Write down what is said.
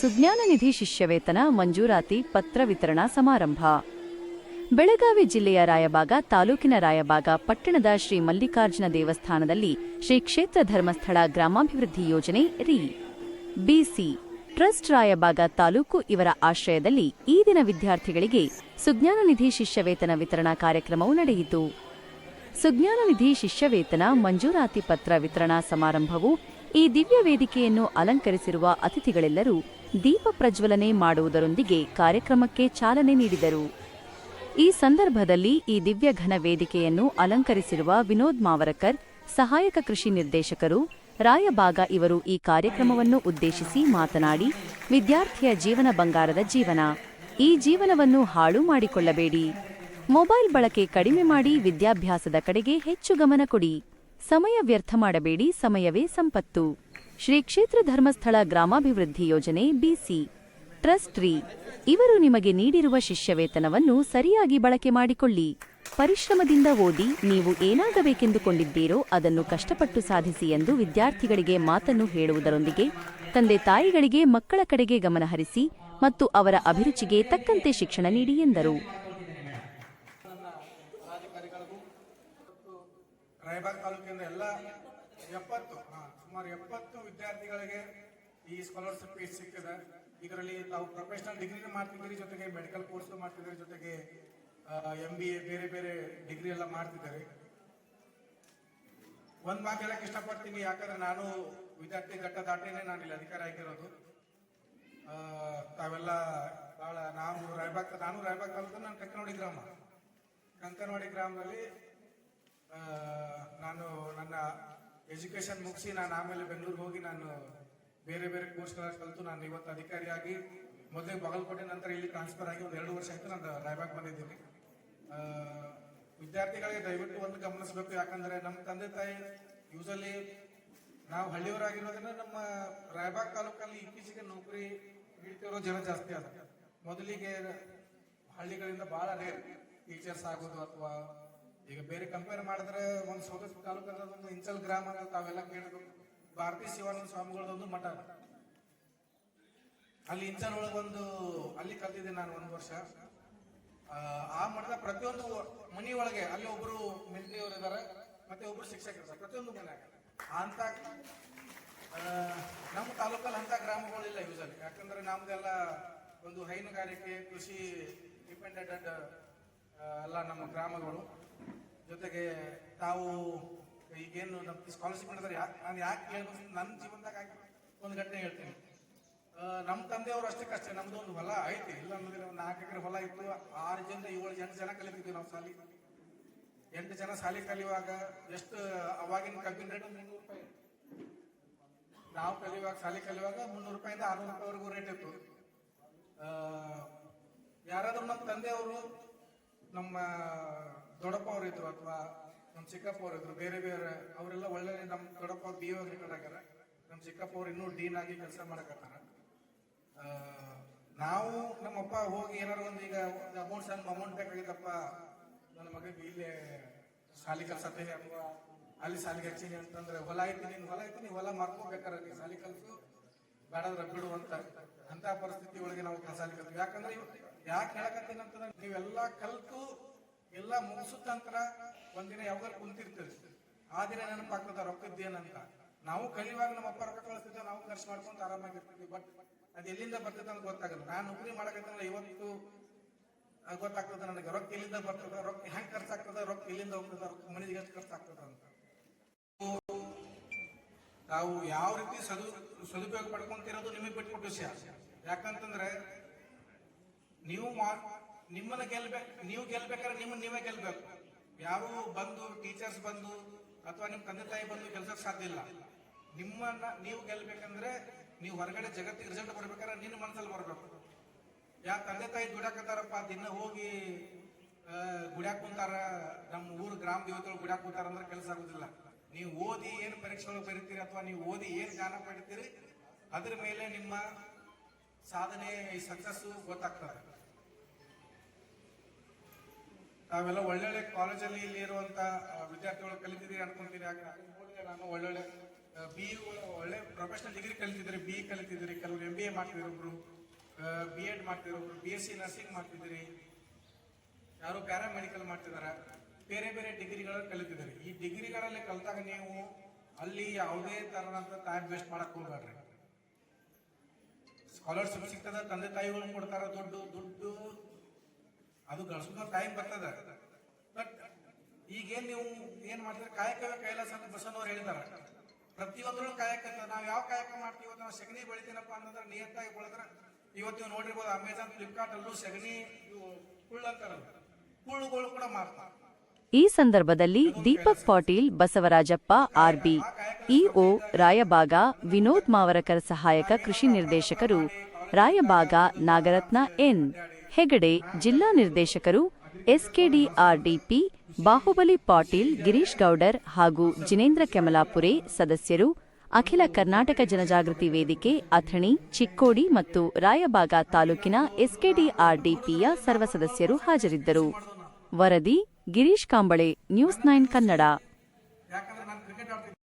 ಸುಜ್ಞಾನ ನಿಧಿ ಶಿಷ್ಯವೇತನ ಮಂಜೂರಾತಿ ಪತ್ರ ವಿತರಣಾ ಸಮಾರಂಭ. ಬೆಳಗಾವಿ ಜಿಲ್ಲೆಯ ರಾಯಬಾಗ ತಾಲೂಕಿನ ರಾಯಬಾಗ ಪಟ್ಟಣದ ಶ್ರೀ ಮಲ್ಲಿಕಾರ್ಜುನ ದೇವಸ್ಥಾನದಲ್ಲಿ ಶ್ರೀ ಕ್ಷೇತ್ರ ಧರ್ಮಸ್ಥಳ ಗ್ರಾಮಾಭಿವೃದ್ಧಿ ಯೋಜನೆ ರಿ. ಬಿಸಿ ಟ್ರಸ್ಟ್ ರಾಯಬಾಗ ತಾಲೂಕು ಇವರ ಆಶ್ರಯದಲ್ಲಿ ಈ ದಿನ ವಿದ್ಯಾರ್ಥಿಗಳಿಗೆ ಸುಜ್ಞಾನ ನಿಧಿ ಶಿಷ್ಯವೇತನ ವಿತರಣಾ ಕಾರ್ಯಕ್ರಮವು ನಡೆಯಿತು. ಸುಜ್ಞಾನ ನಿಧಿ ಶಿಷ್ಯವೇತನ ಮಂಜೂರಾತಿ ಪತ್ರ ವಿತರಣಾ ಸಮಾರಂಭವು ಈ ದಿವ್ಯ ವೇದಿಕೆಯನ್ನು ಅಲಂಕರಿಸಿರುವ ಅತಿಥಿಗಳೆಲ್ಲರೂ ದೀಪ ಪ್ರಜ್ವಲನೆ ಮಾಡುವುದರೊಂದಿಗೆ ಕಾರ್ಯಕ್ರಮಕ್ಕೆ ಚಾಲನೆ ನೀಡಿದರು. ಈ ಸಂದರ್ಭದಲ್ಲಿ ಈ ದಿವ್ಯ ಘನ ವೇದಿಕೆಯನ್ನು ಅಲಂಕರಿಸಿರುವ ವಿನೋದ್ ಮಾವರಕರ್, ಸಹಾಯಕ ಕೃಷಿ ನಿರ್ದೇಶಕರು ರಾಯಬಾಗ ಇವರು ಈ ಕಾರ್ಯಕ್ರಮವನ್ನು ಉದ್ದೇಶಿಸಿ ಮಾತನಾಡಿ, ವಿದ್ಯಾರ್ಥಿಯ ಜೀವನ ಬಂಗಾರದ ಜೀವನ. ಈ ಜೀವನವನ್ನು ಹಾಳು ಮಾಡಿಕೊಳ್ಳಬೇಡಿ. ಮೊಬೈಲ್ ಬಳಕೆ ಕಡಿಮೆ ಮಾಡಿ ವಿದ್ಯಾಭ್ಯಾಸದ ಕಡೆಗೆ ಹೆಚ್ಚು ಗಮನ ಕೊಡಿ. ಸಮಯ ವ್ಯರ್ಥ ಮಾಡಬೇಡಿ, ಸಮಯವೇ ಸಂಪತ್ತು. ಶ್ರೀ ಕ್ಷೇತ್ರ ಧರ್ಮಸ್ಥಳ ಗ್ರಾಮಾಭಿವೃದ್ಧಿ ಯೋಜನೆ ಬಿಸಿ. ಟ್ರಸ್ಟ್ ರೀ ಇವರು ನಿಮಗೆ ನೀಡಿರುವ ಶಿಷ್ಯವೇತನವನ್ನು ಸರಿಯಾಗಿ ಬಳಕೆ ಮಾಡಿಕೊಳ್ಳಿ. ಪರಿಶ್ರಮದಿಂದ ಓದಿ ನೀವು ಏನಾಗಬೇಕೆಂದುಕೊಂಡಿದ್ದೀರೋ ಅದನ್ನು ಕಷ್ಟಪಟ್ಟು ಸಾಧಿಸಿ ಎಂದು ವಿದ್ಯಾರ್ಥಿಗಳಿಗೆ ಮಾತನ್ನು ಹೇಳುವುದರೊಂದಿಗೆ, ತಂದೆ ತಾಯಿಗಳಿಗೆ ಮಕ್ಕಳ ಕಡೆಗೆ ಗಮನಹರಿಸಿ ಮತ್ತು ಅವರ ಅಭಿರುಚಿಗೆ ತಕ್ಕಂತೆ ಶಿಕ್ಷಣ ನೀಡಿ ಎಂದರು. ರಾಯಬಾಗ ತಾಲೂಕಿನ ಎಲ್ಲ ಎಪ್ಪತ್ತು ಸುಮಾರು ಎಪ್ಪತ್ತು ವಿದ್ಯಾರ್ಥಿಗಳಿಗೆ ಈ ಸ್ಕಾಲರ್ಶಿಪ್ ಸಿಕ್ಕಿದೆ. ಇದರಲ್ಲಿ ತಾವು ಪ್ರೊಫೆಷನಲ್ ಡಿಗ್ರಿ ಮಾಡ್ತಿದ್ದೀರಿ ಜೊತೆಗೆ ಮೆಡಿಕಲ್ ಕೋರ್ಸ್ ಮಾಡ್ತಿದ್ದೀರಿ ಜೊತೆಗೆ ಎಂ ಬಿ ಎ ಬೇರೆ ಬೇರೆ ಡಿಗ್ರಿ ಎಲ್ಲ ಮಾಡ್ತಿದ್ದಾರೆ. ಒಂದು ಮಾತು ಹೇಳಕ್ ಇಷ್ಟಪಡ್ತೀನಿ, ಯಾಕಂದ್ರೆ ನಾನು ವಿದ್ಯಾರ್ಥಿ ಘಟ್ಟ ದಾಟಿನೇ ನಾನು ಇಲ್ಲಿ ಅಧಿಕಾರ ಆಗಿರೋದು. ತಾವೆಲ್ಲ ಬಹಳ ನಾವು ರಾಯಬಾಗ್ ನಾನು ರಾಯಬಾಗ್ ತಾಲೂಕು ನಾನು ಕಂಕನವಾಡಿ ಗ್ರಾಮ. ಕಂಕನವಾಡಿ ಗ್ರಾಮದಲ್ಲಿ ನಾನು ನನ್ನ ಎಜುಕೇಶನ್ ಮುಗಿಸಿ ನಾನು ಆಮೇಲೆ ಬೆಂಗಳೂರಿಗೆ ಹೋಗಿ ನಾನು ಬೇರೆ ಬೇರೆ ಕೋರ್ಸ್ಗಳ ಕಲಿತು ನಾನು ಇವತ್ತು ಅಧಿಕಾರಿಯಾಗಿ ಮೊದಲೇ ಬಾಗಲಕೋಟೆ ನಂತರ ಇಲ್ಲಿ ಟ್ರಾನ್ಸ್ಫರ್ ಆಗಿ ಒಂದು ಎರಡು ವರ್ಷ ಆಯಿತು ನಾನು ರಾಯಬಾಗ್ ಬಂದಿದ್ದೀನಿ. ವಿದ್ಯಾರ್ಥಿಗಳಿಗೆ ದಯವಿಟ್ಟು ಒಂದು ಗಮನಿಸಬೇಕು, ಯಾಕಂದರೆ ನಮ್ಮ ತಂದೆ ತಾಯಿ ಯೂಸಲಿ ನಾವು ಹಳ್ಳಿಯವರಾಗಿರೋದ್ರಿಂದ ನಮ್ಮ ರಾಯಬಾಗ್ ತಾಲೂಕಲ್ಲಿ ಇತ್ತೀಚೆಗೆ ನೌಕರಿ ನೀಡ್ತಿರೋ ಜನ ಜಾಸ್ತಿ ಆದ ಮೊದಲಿಗೆ ಹಳ್ಳಿಗಳಿಂದ ಭಾಳ ರೇರ್ ಟೀಚರ್ಸ್ ಆಗೋದು ಅಥವಾ ಈಗ ಬೇರೆ ಕಂಪೇರ್ ಮಾಡಿದ್ರೆ ಒಂದು ತಾಲೂಕು ಒಂದು ಇಂಚಲ್ ಗ್ರಾಮ ತಾವೆಲ್ಲ ಕೇಳಿದ್ರು. ಭಾರತಿ ಶಿವಾನಂದ ಸ್ವಾಮಿಗಳದೊಂದು ಮಠ ಅಲ್ಲಿ ಇಂಚಲ್ ಒಂದು ಅಲ್ಲಿ ಕಲ್ತಿದ್ದೆ ನಾನು ಒಂದು ವರ್ಷ. ಆ, ಮಠದ ಪ್ರತಿಯೊಂದು ಮನಿ ಒಳಗೆ ಅಲ್ಲಿ ಒಬ್ರು ಮಿಲಿಟರಿಯವರು ಇದ್ದಾರೆ ಮತ್ತೆ ಒಬ್ರು ಶಿಕ್ಷಕರು ಪ್ರತಿಯೊಂದು ಮನ್ಯಾಗ ಅಂತ ನಮ್ಮ ತಾಲೂಕಲ್ಲಿ ಅಂತ ಗ್ರಾಮಗಳಿಲ್ಲ ಯೂಸಲಿ ಯಾಕಂದ್ರೆ ನಮ್ದೆಲ್ಲ ಒಂದು ಹೈನುಗಾರಿಕೆ ಕೃಷಿ ಡಿಪೆಂಡೆಂಟ್ ಎಲ್ಲ ನಮ್ಮ ಗ್ರಾಮಗಳು. ಜೊತೆಗೆ ತಾವು ಈಗೇನು ನಮ್ಮ ಸ್ಕಾಲರ್ಶಿಪ್ ಮಾಡಿದ್ರೆ ಯಾಕೆ ನಾನು ಯಾಕೆ ಹೇಳ್ಬೇಕು ನನ್ನ ಜೀವನದಾಗ ಆಗಿ ಒಂದು ಘಟನೆ ಹೇಳ್ತೀನಿ. ನಮ್ಮ ತಂದೆಯವರು ಅಷ್ಟಕ್ಕಷ್ಟೇ ನಮ್ದು ಒಂದು ಹೊಲ ಐತಿ, ಇಲ್ಲ ಅನ್ನೋದಿಲ್ಲ ಒಂದು ನಾಲ್ಕು ಎಕರೆ ಹೊಲ ಇತ್ತು, ಆರು ಜನ, ಏಳು ಎಂಟು ಜನ ಕಲಿತಿದ್ವಿ ನಾವು ಸಾಲಿ. ಎಂಟು ಜನ ಸಾಲಿ ಕಲಿಯುವಾಗ ಎಷ್ಟು, ಅವಾಗಿನ ಕಬ್ಬಿನ ರೇಟ್ ಮುನ್ನೂರು ರೂಪಾಯಿ. ನಾವು ಕಲಿಯುವಾಗ ಶಾಲೆ ಕಲಿಯುವಾಗ ಮುನ್ನೂರು ರೂಪಾಯಿಂದ ಆರ್ನೂರು ರೂಪಾಯಿವರೆಗೂ ರೇಟ್ ಇತ್ತು. ಯಾರಾದ್ರೂ ನಮ್ಮ ತಂದೆಯವರು ನಮ್ಮ ದೊಡ್ಡಪ್ಪ ಅವ್ರು ಇದ್ರು ಅಥವಾ ನಮ್ಮ ಚಿಕ್ಕಪ್ಪ ಅವ್ರು ಇದ್ರು ಬೇರೆ ಬೇರೆ, ಅವರೆಲ್ಲ ಒಳ್ಳೆ ನಮ್ಮ ದೊಡ್ಡಪ್ಪ ಬಿ ರಿಟೈರ್ಡ್ ಆಗ್ಯಾರ. ನಮ್ಮ ಚಿಕ್ಕಪ್ಪ ಅವ್ರು ಇನ್ನೂ ಡೀನ್ ಆಗಿ ಕೆಲಸ ಮಾಡಕತ್ತಾರ. ನಾವು ನಾವು ನಮ್ಮಪ್ಪ ಹೋಗಿ ಏನಾರು ಒಂದು ಈಗ ಒಂದು ಅಮೌಂಟ್ ಸಣ್ಣ ಅಮೌಂಟ್ ಬೇಕಾಗಿತ್ತಪ್ಪ. ನನ್ನ ಮಗನಿಗೆ ಇಲ್ಲೇ ಶಾಲೆ ಕಲ್ಸತ್ತೆ ಅಥವಾ ಅಲ್ಲಿ ಶಾಲೆಗೆ ಹಚ್ಚೀನಿ ಅಂತಂದ್ರೆ, ಹೊಲ ಐತಿ ನೀನು, ಹೊಲ ಐತಿ ನೀ ಹೊಲ ಮಾರ್ಕೋಬೇಕಾರ ನೀ ಶಾಲೆ ಕಲ್ಸು. ಬೇಡಾದ್ರೆ ಬಿಡು ಅಂತ. ಅಂತ ಪರಿಸ್ಥಿತಿ ಒಳಗೆ ನಾವು ಶಾಲೆ ಕಲ್ತೀವಿ ಯಾಕಂದ್ರೆ ಯಾಕೆ ಹೇಳಕತ್ತೀನಿ ಅಂತಂದ್ರೆ, ನೀವೆಲ್ಲ ಕಲ್ತು ಎಲ್ಲ ಮುಗಿಸಿದ ನಂತರ ಒಂದಿನ ಯಾವಾಗ ಕುಂತಿರ್ತೀರಿ ಆ ದಿನ ನೆನಪಾಗ್ತದ ರೊಕ್ಕದ್ದೇನಂತ. ನಾವು ಕಲಿಯುವಾಗ ನಮ್ಮ ಅಪ್ಪ ರೊಕ್ಕ ಕಳಿಸ್ತಿದ್ದೆ ನಾವು ಖರ್ಚು ಮಾಡ್ಕೊಂಡು ಆರಾಮಾಗಿರ್ತೀವಿ. ಬಟ್ ಅದು ಎಲ್ಲಿಂದ ಬರ್ತದೆ ಅಂತ ಗೊತ್ತಾಗಲ್ಲ. ನಾನು ನೌಕರಿ ಮಾಡಕತ್ತಲ್ಲ ಇವತ್ತು ಗೊತ್ತಾಗ್ತದೆ ನನಗೆ. ರೊಕ್ಕ ಎಲ್ಲಿಂದ ಬರ್ತದ, ರೊಕ್ಕ ಹೆಂಗ್ ಖರ್ಚಾಗ್ತದ, ರೊಕ್ಕ ಎಲ್ಲಿಂದ ಹೋಗ್ತದ, ರೊಕ್ಕ ಮನೆಗೆ ಎಷ್ಟು ಖರ್ಚಾಗ್ತದ ಅಂತ. ತಾವು ಯಾವ ರೀತಿ ಸದು, ಸದುಪಯೋಗ ಪಡ್ಕೊಂತಿರೋದು ನಿಮಗೆ ಬಿಟ್ಬಿಟ್ಟು ವಿಷಯ. ಯಾಕಂತಂದ್ರೆ ನೀವು ನಿಮ್ಮನ್ನ ಗೆಲ್ಬೇಕು, ನೀವು ಗೆಲ್ಬೇಕಾದ್ರೆ ನಿಮ್ಮನ್ನ ನೀವೇ ಗೆಲ್ಬೇಕು. ಯಾರು ಬಂದು ಟೀಚರ್ಸ್ ಬಂದು, ಅಥವಾ ನಿಮ್ಮ ತಂದೆ ತಾಯಿ ಬಂದು ಕೆಲ್ಸಕ್ಕೆ ಸಾಧ್ಯ ಇಲ್ಲ. ನಿಮ್ಮನ್ನ ನೀವು ಗೆಲ್ಬೇಕಂದ್ರೆ ನೀವು ಹೊರಗಡೆ ಜಗತ್ತಿಗೆ ರಿಸಲ್ಟ್ ಬರ್ಬೇಕಾದ್ರೆ ನಿನ್ನ ಮನಸ್ಸಲ್ಲಿ ಬರ್ಬೇಕು. ಯಾ ತಂದೆ ತಾಯಿ ದುಡಾಕತ್ತಾರಪ್ಪ ದಿನ ಹೋಗಿ ಗುಡ್ಯಾಕ್ ಕುಂತಾರ ನಮ್ಮ ಊರು ಗ್ರಾಮ ದೇವತೆಗಳು ಗುಡ್ಯಾಕ್ ಕುಂತಾರ ಅಂದ್ರೆ ಕೆಲಸ ಆಗುದಿಲ್ಲ. ನೀವು ಓದಿ ಏನು ಪರೀಕ್ಷೆಗಳು ಬರೀತೀರಿ ಅಥವಾ ನೀವು ಓದಿ ಏನು ಜ್ಞಾನ ಪಡಿತೀರಿ, ಅದ್ರ ಮೇಲೆ ನಿಮ್ಮ ಸಾಧನೆ, ಈ ಸಕ್ಸಸ್ಸು ಗೊತ್ತಾಗ್ತದೆ. ತಾವೆಲ್ಲ ಒಳ್ಳೊಳ್ಳೆ ಕಾಲೇಜಲ್ಲಿ ಇಲ್ಲಿ ಇರುವಂತ ವಿದ್ಯಾರ್ಥಿಗಳು ಕಲಿತಿದ್ದೀರಿ ಅನ್ಕೊಂತೀನಿ. ಯಾಕೆ ನೋಡಿದೆ ನಾನು ಒಳ್ಳೊಳ್ಳೆ ಬಿ ಒಳ್ಳೆ ಪ್ರೊಫೆಷನಲ್ ಡಿಗ್ರಿ ಕಲಿತಿದ್ರಿ ಬಿ ಕಲಿತಿದ್ರಿ ಕೆಲವರು ಎಂ ಬಿ ಎ ಮಾಡ್ತಿದ್ರು ಒಬ್ರು ಬಿ ಎಡ್ ಮಾಡ್ತಿದ್ರು ಒಬ್ರು ಬಿ ಎಸ್ ಸಿ ನರ್ಸಿಂಗ್ ಮಾಡ್ತಿದ್ರಿ ಯಾರು ಪ್ಯಾರಾಮೆಡಿಕಲ್ ಮಾಡ್ತಿದ್ದಾರೆ. ಬೇರೆ ಬೇರೆ ಡಿಗ್ರಿಗಳನ್ನು ಕಲಿತಿದ್ದಾರೆ. ಈ ಡಿಗ್ರಿಗಳಲ್ಲಿ ಕಲಿತಾಗ ನೀವು ಅಲ್ಲಿ ಯಾವುದೇ ತರದಂತ ಟೈಮ್ ವೇಸ್ಟ್ ಮಾಡಕ್ ಹೋಗ್ಬೇಡ್ರಿ. ಸ್ಕಾಲರ್ಶಿಪ್ ಸಿಗ್ತದ, ತಂದೆ ತಾಯಿಗಳು ಕೊಡ್ತಾರ, ದುಡ್ಡು ದುಡ್ಡು ಅದು ಗಳಿಸೋ ಟೈಮ್ ಬರ್ತದ. ಬಟ್ ಈಗೇನ್ ನೀವು ಏನ್ ಮಾಡ್ತೀರ? ಕಾಯಕವೇ ಕೈಲಾಸ ಅಂತ ಬಸವನವ್ರು ಹೇಳಿದಾರ. ಪ್ರತಿಯೊಂದ್ರಲ್ಲೂ ಕಾಯಕ ನಾವು ಯಾವ ಕಾಯಕ ಮಾಡ್ತೀವಿ? ನಾವು ಸಗಣಿ ಬೆಳಿತೀನಪ್ಪ ಅಂತಂದ್ರೆ ನಿಯತ್ತಾಗಿ ಬೆಳೆದ್ರೆ ಇವತ್ತು ನೀವು ನೋಡಿರ್ಬೋದು ಅಮೆಝಾನ್ ಫ್ಲಿಪ್ಕಾರ್ಟ್ ಅಲ್ಲೂ ಸಗಣಿ ಕುಳ್ಳು ಕುಳ್ಳುಗಳು ಕೂಡ ಮಾರ್ತಾರೆ. ಈ ಸಂದರ್ಭದಲ್ಲಿ ದೀಪಕ್ ಪಾಟೀಲ್, ಬಸವರಾಜಪ್ಪ ಆರ್ಬಿ ಇಒ ರಾಯಭಾಗ ವಿನೋದ್ ಮಾವರಕರ್ ಸಹಾಯಕ ಕೃಷಿ ನಿರ್ದೇಶಕರು ರಾಯಭಾಗ ನಾಗರತ್ನ ಎನ್. ಹೆಗಡೆ ಜಿಲ್ಲಾ ನಿರ್ದೇಶಕರು ಎಸ್ಕೆಡಿಆರ್ಡಿಪಿ ಬಾಹುಬಲಿ ಪಾಟೀಲ್ ಗಿರೀಶ್ ಗೌಡರ್ ಹಾಗೂ ಜಿನೇಂದ್ರ ಕೆಮಲಾಪುರೆ ಸದಸ್ಯರು ಅಖಿಲ ಕರ್ನಾಟಕ ಜನಜಾಗೃತಿ ವೇದಿಕೆ ಅಥಣಿ, ಚಿಕ್ಕೋಡಿ ಮತ್ತು ರಾಯಬಾಗ ತಾಲೂಕಿನ ಎಸ್ಕೆಡಿಆರ್ಡಿಪಿಯ ಸರ್ವ ಸದಸ್ಯರು ಹಾಜರಿದ್ದರು. ವರದಿ ಗಿರೀಶ್ ಕಾಂಬಳೆ, ನ್ಯೂಸ್ ನೈನ್ ಕನ್ನಡ.